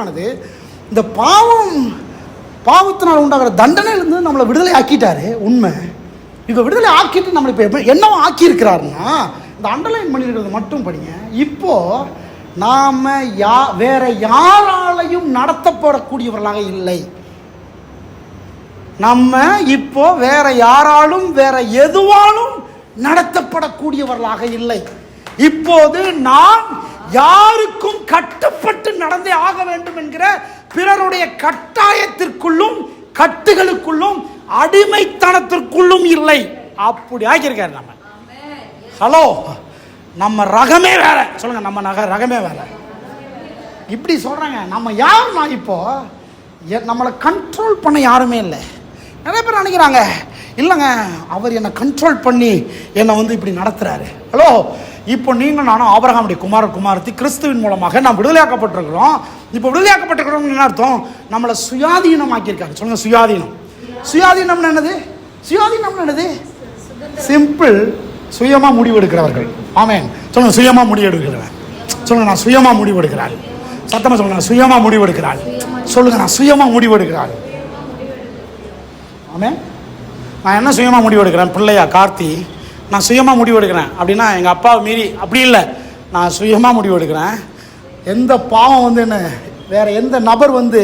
முக்கியமானது இந்த பாவம் பாவத்தினால் உண்டாகிற தண்டனையிலிருந்து நம்மளை விடுதலை ஆக்கிட்டாரு உண்மை. இப்போ விடுதலை ஆக்கிட்டு நம்மளை இப்போ எப்படி என்னவோ ஆக்கியிருக்கிறாருன்னா இந்த அண்டர்லைன் பண்ணியிருக்கிறது மட்டும் படிங்க. இப்போ நாம் யா வேற யாராலையும் நடத்தப்படக்கூடியவர்களாக இல்லை. நம்ம இப்போ வேற யாராலும் வேற எதுவாலும் நடத்தப்படக்கூடியவர்களாக இல்லை. இப்போது நான் யாருக்கும் கட்டுப்பட்டு நடந்தே ஆக வேண்டும் என்கிற பிறருடைய கட்டாயத்திற்குள்ளும் கட்டுகளுக்குள்ளும் அடிமைத்தனத்திற்குள்ளும் இல்லை. அப்படி ஆக்கியிருக்காரு நம்ம. ஹலோ நம்ம ரகமே வேற. சொல்லுங்க நம்ம நக ரகமே வேற. இப்படி சொல்றாங்க. நம்ம யாருன்னா இப்போ? எ- நம்மளை கண்ட்ரோல் பண்ண யாருமே இல்லை. நிறைய பேர் நினைக்கிறாங்க இல்லைங்க அவர் என்னை கண்ட்ரோல் பண்ணி என்னை வந்து இப்படி நடத்துகிறாரு ஹலோ இப்போ நீங்கள் நானும் ஆபரகாமுடைய குமார குமாரத்தி கிறிஸ்துவின் மூலமாக நாம் விடுதலையாக்கப்பட்டிருக்கிறோம். இப்போ விடுதலையாக்கப்பட்டிருக்கிறோம்னு என்ன அர்த்தம்? நம்மளை சுயாதீனமாக்கியிருக்காங்க. சொல்லுங்க சுயாதீனம். சுயாதீனம்னு என்னது? சுயாதீனம்னு என்னது? சிம்பிள் சுயமாக முடிவெடுக்கிறவர்கள். ஆமேன் சொல்லுங்க சுயமாக முடிவெடுக்கிறவன் சொல்லுங்க நான் சுயமாக முடிவெடுக்கிறாள். சத்தமாக சொல்லுங்க நான் சுயமாக முடிவெடுக்கிறாள். சொல்லுங்க நான் சுயமாக முடிவெடுக்கிறாள். ஆமேன் நான் என்ன சுயமாக முடிவெடுக்கிறேன் பிள்ளையா கார்த்தி? நான் சுயமாக முடிவெடுக்கிறேன். அப்படின்னா எங்கள் அப்பாவை மீறி அப்படி இல்லை. நான் சுயமாக முடிவெடுக்கிறேன். எந்த பாவம் வந்து என்ன வேறு எந்த நபர் வந்து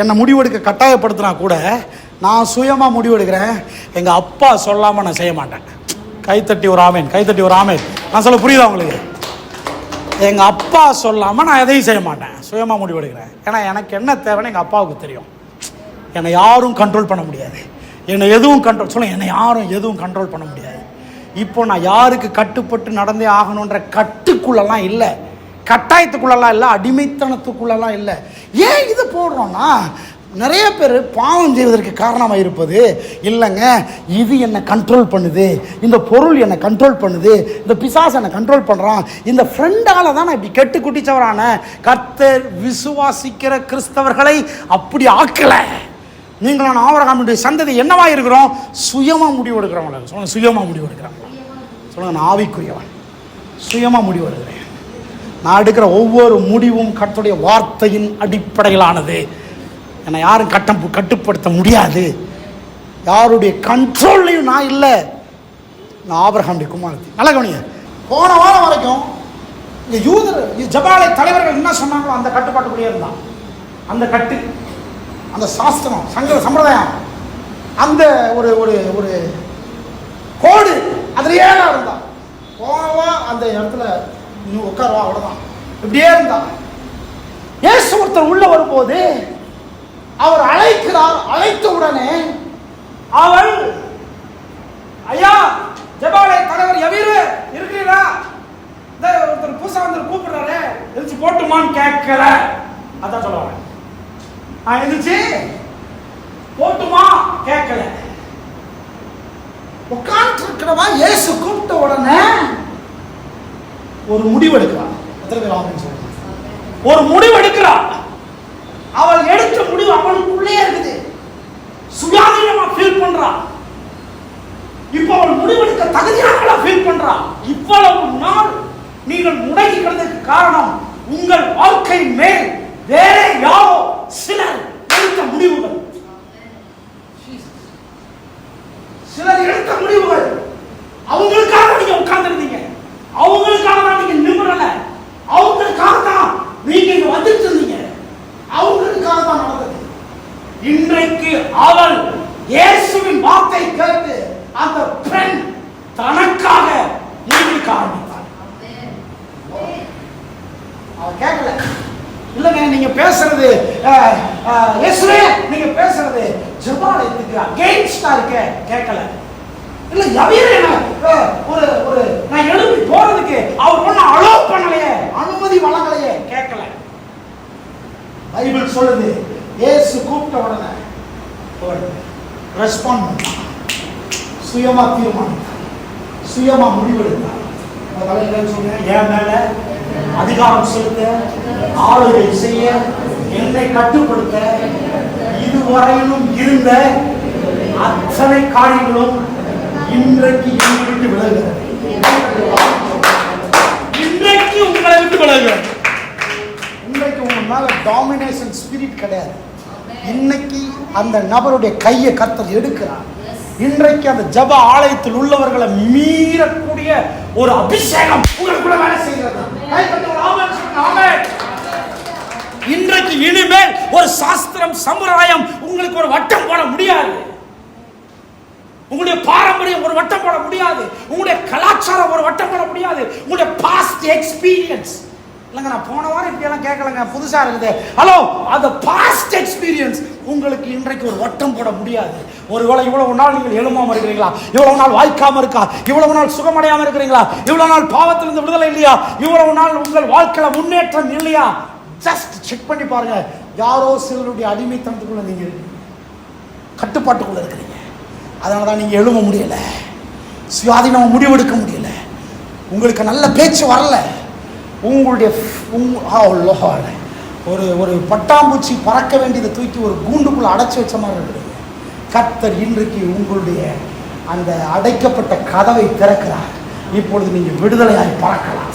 என்னை முடிவெடுக்க கட்டாயப்படுத்தினா கூட நான் சுயமாக முடிவெடுக்கிறேன். எங்கள் அப்பா சொல்லாமல் நான் செய்ய மாட்டேன். கைத்தட்டி ஒரு ஆமேன் கைத்தட்டி ஒரு ஆமேன். நான் சொல்ல புரியுதா உங்களுக்கு? எங்கள் அப்பா சொல்லாமல் நான் எதையும் செய்ய மாட்டேன். சுயமாக முடிவெடுக்கிறேன். ஏன்னா எனக்கு என்ன தேவைன்னு எங்கள் அப்பாவுக்கு தெரியும். என்னை யாரும் கண்ட்ரோல் பண்ண முடியாது. என்னை எதுவும் கண்ட்ரோல் சொல்ல என்னை யாரும் எதுவும் கண்ட்ரோல் பண்ண முடியாது. இப்போ நான் யாருக்கு கட்டுப்பட்டு நடந்தே ஆகணுன்ற கட்டுக்குள்ளெல்லாம் இல்லை. கட்டாயத்துக்குள்ளெல்லாம் இல்லை அடிமைத்தனத்துக்குள்ளெல்லாம் இல்லை. ஏன் இது போடுறோன்னா நிறைய பேர் பாவம் செய்வதற்கு காரணமாக இருப்பது இல்லைங்க இது என்னை கண்ட்ரோல் பண்ணுது இந்த பொருள் என்னை கண்ட்ரோல் பண்ணுது இந்த பிசாஸ் என்னை கண்ட்ரோல் பண்ணுறான் இந்த ஃப்ரெண்டால் தான் நான் இப்படி கெட்டு குட்டிச்சவரான கர்த்தர் விசுவாசிக்கிற கிறிஸ்தவர்களை அப்படி ஆக்கலை. நீங்களான நான் ஆவரகாமுடைய சந்ததி என்னவா இருக்கிறோம்? சுயமாக முடிவு எடுக்கிறவங்கள சொல்லுங்க சுயமாக முடிவு எடுக்கிறவங்களா சொல்லுங்க நான் ஆவிக்குரியவன். சுயமாக முடிவு எடுக்கிறேன். நான் எடுக்கிற ஒவ்வொரு முடிவும் கர்த்தருடைய வார்த்தையின் அடிப்படையிலானது. என்னை யாரும் கட்டம் கட்டுப்படுத்த முடியாது. யாருடைய கண்ட்ரோல்லையும் நான் இல்லை. நான் ஆபரகாமுடைய குமாரத்தி. நல்லா கவனிங்க. போன வாரம் வரைக்கும் இந்த யூதர் இந்த ஜபாலை தலைவர்கள் என்ன சொன்னாங்களோ அந்த கட்டுப்பாட்டுக்குள்ளே இருந்தான். அந்த கட்டு அந்த சாஸ்திரம் சங்க சம்பிரதாயம் அந்த ஒரு ஒரு ஒரு கோடு அதுலேயே நான் இருந்தான் போவா அந்த இடத்துல நீ உட்காருவா அவ்வளோதான் இப்படியே இருந்தான் இயேசு ஒருத்தர் உள்ள வரும்போது அவர் அழைக்கிறார் அழைத்த உடனே அவள் ஐயா ஜபாலை தலைவர் எவீரு இருக்கிறீரா? இந்த ஒருத்தர் புதுசா வந்து கூப்பிடுறாரு எழுச்சி போட்டுமான்னு கேட்கல. அதான் சொல்லுவாங்க. எழுந்துச்சு போட்டுமா? கேட்கல. உட்கார்ந்து இருக்கிறவா இயேசு கூப்பிட்ட உடனே ஒரு முடிவு எடுக்கிறான் எத்தனை பேர் ஒரு முடிவு எடுக்கிறான் அவள் எடுத்த முடிவு அவனுக்குள்ளே இருக்குது. சுயாதீனமா ஃபீல் பண்றான் இப்போ அவள் முடிவெடுக்க தகுதியானவளா ஃபீல் பண்றான் இவ்வளவு நாள் நீங்கள் முடங்கி கிடந்ததுக்கு காரணம் உங்கள் வாழ்க்கை மேல் வேற யாரோ சிலர் எடுத்த முடிவுகள் சிலர் எடுத்த முடிவுகள் அவங்களுக்காக நீங்க உட்கார்ந்துருந்தீங்க அவங்களுக்காக தான் நீங்க நிமிரல அவங்களுக்காக தான் நீங்க இங்க வந்துட்டு இருந்தீங்க அவங்களுக்காக தான் நடந்தது இன்றைக்கு அவள் இயேசுவின் வார்த்தை கேட்டு அந்த பெண் தனக்காக காரணம் கேட்கல இல்லைங்க நீங்க பேசுறது அஹ், இயேசுவே நீங்க பேசுறது ஜபாலயத்துக்கு அகெயின்ஸ்டா இருக்க கேட்கல இல்ல எவையர் ஒரு ஒரு நான் எழுப்பி போறதுக்கு அவர் ஒண்ணு அலோவ் பண்ணலையே அனுமதி வழங்கலையே கேட்கல பைபிள் சொல்லுது இயேசு கூப்பிட்ட உடனே ரெஸ்பாண்ட் பண்ணான் சுயமா தீர்மானித்தார் சுயமா முடிவெடுத்தார் என் மேல அதிகாரம் செலுத்த ஆளுகை செய்ய என்னை கட்டுப்படுத்த இதுவரையிலும் இருந்த அத்தனை காரியங்களும் இன்றைக்கு என்னை விட்டு விலகுகிறது. இன்றைக்கு உங்களை விட்டு விலகுகிறது. இன்றைக்கு உங்க உங்கள் மேல டாமினேஷன் ஸ்பிரிட் கிடையாது. இன்னைக்கு அந்த நபருடைய கையை கர்த்தர் எடுக்கிறார். இன்றைக்கு அந்த ஜப ஆலயத்தில் உள்ளவர்களை மீறக்கூடிய ஒரு அபிஷேகம் உங்களுக்குள்ள வேலை செய்கிறது. இன்றைக்கு இனிமேல் ஒரு சாஸ்திரம் சமுதாயம் உங்களுக்கு ஒரு வட்டம் போட முடியாது. உங்களுடைய பாரம்பரியம் ஒரு வட்டம் போட முடியாது. உங்களுடைய கலாச்சாரம் ஒரு வட்டம் போட முடியாது. உங்களுடைய பாஸ்ட் எக்ஸ்பீரியன்ஸ் இல்லைங்க நான் போன வாரம் இப்படியெல்லாம் கேட்கலங்க. புதுசாக இருக்குது. ஹலோ அந்த பாஸ்ட் எக்ஸ்பீரியன்ஸ் உங்களுக்கு இன்றைக்கு ஒரு வட்டம் போட முடியாது. ஒருவேளை இவ்வளவு நாள் நீங்கள் எழுமாமல் இருக்கிறீங்களா? இவ்வளவு நாள் வாய்க்காம இருக்கா? இவ்வளவு நாள் சுகமடையாமல் இருக்கிறீங்களா? இவ்வளவு நாள் பாவத்திலிருந்து விடுதலை இல்லையா? இவ்வளவு நாள் உங்கள் வாழ்க்கையில் முன்னேற்றம் இல்லையா? ஜஸ்ட் செக் பண்ணி பாருங்க. யாரோ சிலருடைய அடிமைத்தனத்துக்குள்ள நீங்கள் கட்டுப்பாட்டுக்குள்ள இருக்கிறீங்க. அதனால தான் நீங்கள் எழும முடியலை. சுயாதீனமாக முடிவெடுக்க முடியல. உங்களுக்கு நல்ல பேச்சு வரலை. உங்களுடைய உங்- ஒரு ஒரு பட்டாம்பூச்சி பறக்க வேண்டியதை தூக்கி ஒரு கூண்டுக்குள்ளே அடைச்சி வச்ச மாதிரி இருக்குது கத்தர் இன்றைக்கு உங்களுடைய அந்த அடைக்கப்பட்ட கதவை திறக்கிறார். இப்பொழுது நீங்கள் விடுதலையாய் பறக்கலாம்.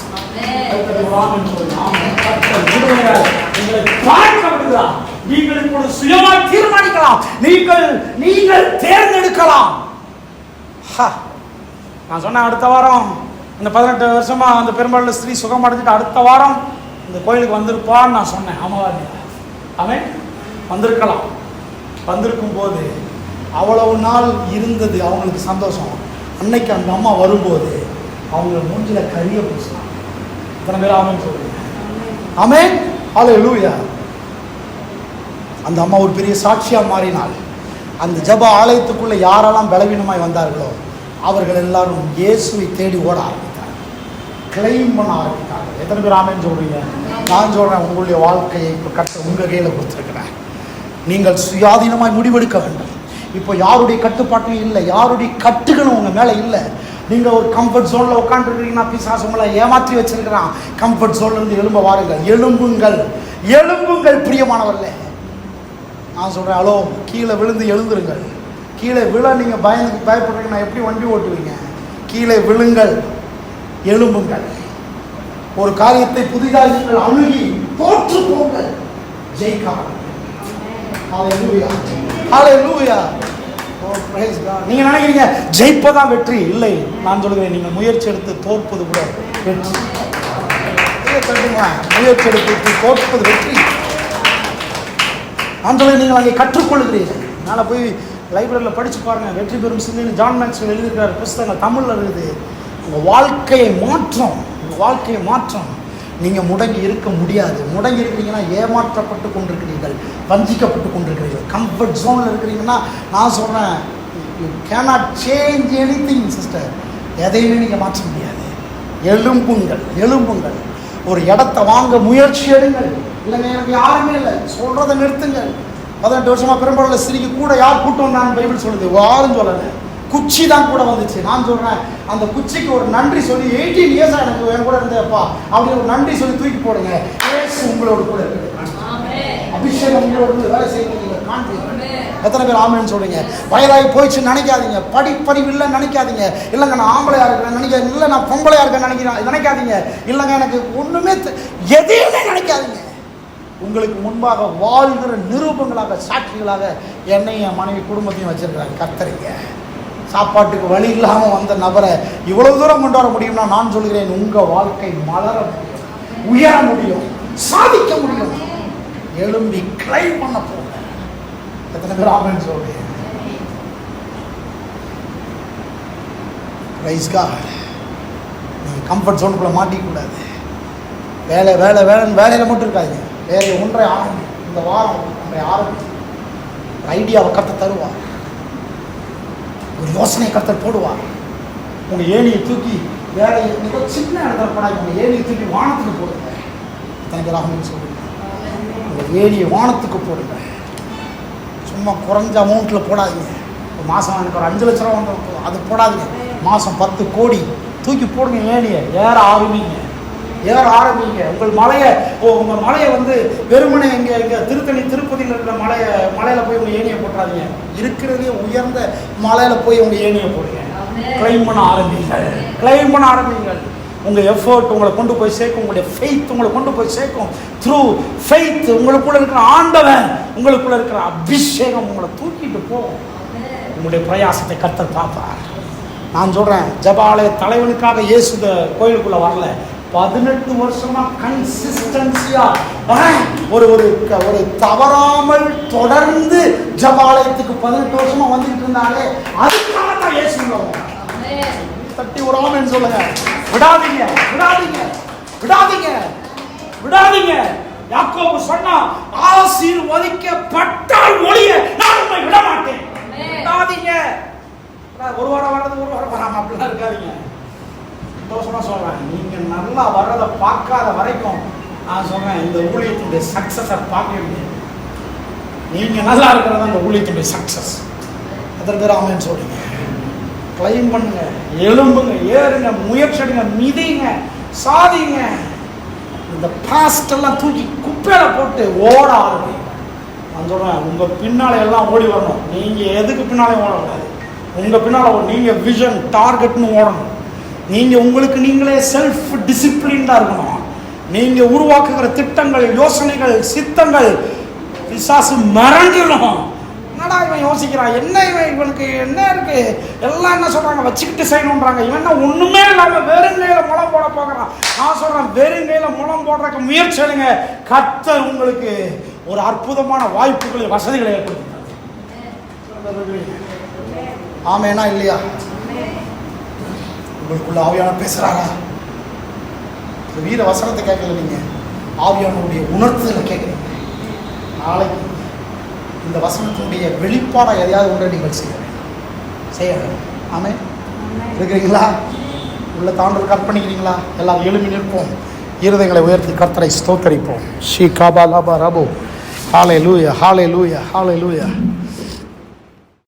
நீங்கள் இப்பொழுது சுயமாக தீர்மானிக்கலாம். நீங்கள் நீங்கள் தேர்ந்தெடுக்கலாம். நான் சொன்னேன் அடுத்த வாரம். இந்த பதினெட்டு வருஷமா அந்த பெரும்பாலும் ஸ்ரீ சுகம் அடைஞ்சிட்டு அடுத்த வாரம் இந்த கோயிலுக்கு வந்திருப்பான்னு நான் சொன்னேன். அமாவாதி அவன் வந்திருக்கலாம். வந்திருக்கும் போது அவ்வளவு நாள் இருந்தது. அவங்களுக்கு சந்தோஷம். அன்னைக்கு அந்த அம்மா வரும்போது அவங்க மூஞ்சில கரிய பூசினாங்க. இத்தனை பேர் ஆமென் சொல்லுங்க. ஆமென். ஹalleluya. அந்த அம்மா ஒரு பெரிய சாட்சியாக மாறினாள். அந்த ஜப ஆலயத்துக்குள்ளே யாரெல்லாம் பலவீனமாய் வந்தார்களோ அவர்கள் எல்லாரும் இயேசுவை தேடி ஓட கிளைம் பண்ண ஆரம்பித்தாங்க எத்தனை பேர் ஆமென் சொல்கிறீங்க நான் சொல்கிறேன் உங்களுடைய வாழ்க்கையை இப்போ கட்ட உங்கள் கையில் கொடுத்துருக்கிறேன் நீங்கள் சுயாதீனமாய் முடிவெடுக்க வேண்டும். இப்போ யாருடைய கட்டுப்பாட்டும் இல்லை யாருடைய கட்டுகளும் உங்கள் மேலே இல்லை. நீங்கள் ஒரு கம்ஃபர்ட் ஜோனில் உட்காந்துருக்கீங்கன்னா பிசாசு உங்களை ஏமாற்றி வச்சிருக்கிறான். கம்ஃபர்ட் ஜோன்லேருந்து எலும்ப வாருங்கள். எலும்புங்கள் எலும்புங்கள் பிரியமானவர்களே. நான் சொல்கிறேன் ஹலோ கீழே விழுந்து எழுந்துருங்கள். கீழே விழ நீங்கள் பயந்து பயப்படுறீங்கன்னா எப்படி வண்டி ஓட்டுவீங்க? கீழே விழுங்கள். எழும்புங்கள். ஒரு காரியத்தை புதிதாக நீங்கள் அணுகி தோற்று போங்கள். Oh, நீங்க நினைக்கிறீங்க ஜெயிப்பதா வெற்றி? இல்லை. நான் சொல்கிறேன் நீங்க முயற்சி எடுத்து தோற்பது கூட வெற்றி. முயற்சி எடுத்து தோற்பது வெற்றி. ஆண்டவரை நீங்கள் அங்கே கற்றுக்கொள்கிறீர்கள். மேலே போய் லைப்ரரியில் படித்து பாருங்கள் வெற்றி பெறும் சிந்தனை. ஜான் மேக்ஸ்வெல் எழுதியிருக்கிறார் புஸ்தகங்கள் தமிழில் இருக்குது உங்கள் வாழ்க்கையை மாற்றம். உங்கள் வாழ்க்கையை மாற்றம். நீங்கள் முடங்கி இருக்க முடியாது. முடங்கி இருக்கிறீங்கன்னா ஏமாற்றப்பட்டு கொண்டிருக்கிறீர்கள். வஞ்சிக்கப்பட்டு கொண்டிருக்கிறீர்கள். கம்ஃபர்ட் ஜோனில் இருக்கிறீங்கன்னா நான் சொல்கிறேன் you cannot change anything sister எதையுமே நீங்கள் மாற்ற முடியாது. எலும்புங்கள் எலும்புங்கள் ஒரு இடத்த வாங்க முயற்சி எடுங்கள். இல்லைங்க எனக்கு யாருமே இல்லை. சொல்கிறத நிறுத்துங்கள். பதினெட்டு வருஷமாக பெரும்பாலும் சிரிக்க கூட யார் கூட்டம் நான் பைபிள் சொல்லுது. யாரும் சொல்லலை. குச்சி தான் கூட வந்துச்சு. நான் சொல்றேன் அந்த குச்சிக்கு ஒரு நன்றி சொல்லி எயிட்டீன் இயர்ஸ் எனக்கு என் கூட இருந்தேப்பா. அப்படி ஒரு நன்றி சொல்லி தூக்கி போடுங்க. இயேசு உங்களோட கூட இருக்குது. அபிஷேகம் உங்களோட வேலை காண்பீங்க எத்தனை பேர் ஆம்பளைன்னு சொல்றீங்க? வயதாகி போயிடுச்சுன்னு நினைக்காதீங்க. படிப்பறிவு இல்லைன்னு நினைக்காதீங்க. இல்லைங்க நான் ஆம்பளையா இருக்கிறேன் நினைக்க இல்லை நான் பொம்பளையா இருக்கேன்னு நினைக்கிறேன். நினைக்காதீங்க. இல்லைங்க எனக்கு ஒண்ணுமே தெ- எதையுமே நினைக்காதீங்க. உங்களுக்கு முன்பாக வாழ்கிற நிரூபங்களாக சாட்சிகளாக என்னையும் என் மனைவி குடும்பத்தையும் வச்சிருக்கிறாங்க. கத்தரிங்க சாப்பாட்டுக்கு வழி இல்லாமல் வந்த நபரை இவ்வளோ தூரம் கொண்டு வர முடியும்னா நான் சொல்கிறேன் உங்கள் வாழ்க்கை மலர முடியும் உயர முடியும் சாதிக்க முடியும். எழும்பி கிளைம் பண்ண போங்க எத்தனை பேர் ஆமென் சொல்றீங்க? ரைஸ்கா நீங்கள் கம்ஃபர்ட் ஜோனுக்குள்ளே மாட்டிக்கூடாது வேலை வேலை வேலைன்னு வேலையில் மட்டும் இருக்காது வேலையை ஒன்றை ஆரம்பி இந்த வாரம் ஒன்றை ஆரம்பி ஐடியாவை கற்று தருவார் ஒரு யோசனையை கருத்தர் போடுவார். உங்கள் ஏணியை தூக்கி வேற மிக சின்ன இடத்துல போடாது உங்கள் ஏணியை தூக்கி வானத்துக்கு போடுங்க. எத்தனை பேர் சொல்லுங்க உங்கள் ஏணியை வானத்துக்கு போடுங்க. சும்மா குறைஞ்ச அமௌண்ட்டில் போடாதீங்க. ஒரு மாதம் எனக்கு ஒரு அஞ்சு லட்ச ரூபா வந்து அது போடாதீங்க. மாதம் பத்து கோடி. தூக்கி போடுங்க ஏணியை. ஏற ஆரம்பிங்க. ஏற ஆரம்பிங்க? உங்கள் மலையை ஓ உங்கள் மலையை வந்து வெறுமனை இங்கே இங்கே திருத்தணி திருப்பதியில் இருக்கிற மலையை மலையில் போய் உங்கள் ஏணியை போட்டுறாதீங்க. இருக்கிறதே உயர்ந்த மலையில் போய் உங்கள் ஏணியை போடுங்க. கிளைம் பண்ண ஆரம்பிங்கள் கிளைம் பண்ண ஆரம்பிங்கள் உங்கள் எஃபர்ட் உங்களை கொண்டு போய் சேர்க்கும் உங்களுடைய ஃபெய்த் உங்களை கொண்டு போய் சேர்க்கும். த்ரூ ஃபெய்த் உங்களுக்குள்ள இருக்கிற ஆண்டவன் உங்களுக்குள்ள இருக்கிற அபிஷேகம் உங்களை தூக்கிட்டு போகும் உங்களுடைய பிரயாசத்தை கத்த பார்ப்பார். நான் சொல்கிறேன் ஜபாலய தலைவனுக்காக இயேசு இந்த கோயிலுக்குள்ளே வரல. பதினெட்டு வருஷமா கன்சிஸ்டன்சியா ஒரு ஒரு ஒரு தவறாமல் தொடர்ந்து ஜபாலயத்துக்கு பதினெட்டு வருஷமா வந்துகிட்டு இருந்தாலே அதுக்காக தான் வந்தார். தட்டி விடாமன்னு சொல்லுங்க. விடாதீங்க விடாதீங்க விடாதீங்க விடாதீங்க. யாக்கோபு சொன்னா ஆசீர்வதிக்கப்பட்டால் ஒழிய நான் உண்மை விட மாட்டேன் விடாதீங்க. ஒரு வாரம் வர்றது ஒரு வாரம் வராம அப்படிலாம் இருக்காதீங்க. சந்தோஷமா சொல்றேன். நீங்க நல்லா வர்றதை பார்க்காத வரைக்கும் நான் சொல்றேன் இந்த ஊழியத்துடைய சக்ஸஸை பார்க்க முடியாது நீங்க நல்லா இருக்கிறது அந்த ஊழியத்துடைய சக்சஸ் அதற்கு பேர் ஆமென்னு சொல்றீங்க கிளைம் பண்ணுங்க எலும்புங்க ஏறுங்க முயற்சி எடுங்க மிதிங்க சாதிங்க. இந்த பாஸ்ட் எல்லாம் தூக்கி குப்பையில போட்டு ஓட ஆரம்பிங்க. நான் சொல்றேன் உங்க பின்னால எல்லாம் ஓடி வரணும். நீங்க எதுக்கு பின்னாலே ஓடக்கூடாது? உங்க பின்னால ஓ- நீங்க விஷன் டார்கெட்னு ஓடணும். நீங்க உங்களுக்கு நீங்களே செல்ஃப் டிசிப்ளின்டா இருக்கணும். நீங்க உருவாக்குகிற திட்டங்கள் யோசனைகள் சித்தங்கள் பிசாசு மறந்துடும் என்னடா இவன் யோசிக்கிறான்? என்ன இவன் இவனுக்கு என்ன இருக்கு? எல்லாம் என்ன சொல்றாங்க? வச்சுக்கிட்டு செய்யணுன்றாங்க இவன் என்ன ஒண்ணுமே இல்லாம வெறுங்கையில முளம் போட போகிறான். நான் சொல்றேன் வெறுங்கையில முளம் போடுறதுக்கு முயற்சி எடுங்க. கத்த உங்களுக்கு ஒரு அற்புதமான வாய்ப்புகளை வசதிகளை ஏற்படுத்தினார் ஆமேனா இல்லையா? உங்களுக்குள்ள ஆவியான பேசுறாரா? இந்த வீர வசனத்தை கேட்கல நீங்க. ஆவியானவருடைய உணர்த்துதலை கேட்குறீங்க. நாளைக்கு இந்த வசனத்தினுடைய வெளிப்பாடா எதையாவது ஒன்றை நீங்கள் செய்ய செய்ய ஆமே இருக்கிறீங்களா? உள்ள தாண்டல் கற்பணிக்கிறீங்களா எல்லாரும் எழுப்பி நிற்போம். இருதயங்களை உயர்த்தி கர்த்தரை ஸ்தோத்தரிப்போம். ஷீ காபா லாபா ரபோ. ஹாலே லூயா ஹாலே லூயா ஹாலே லூயா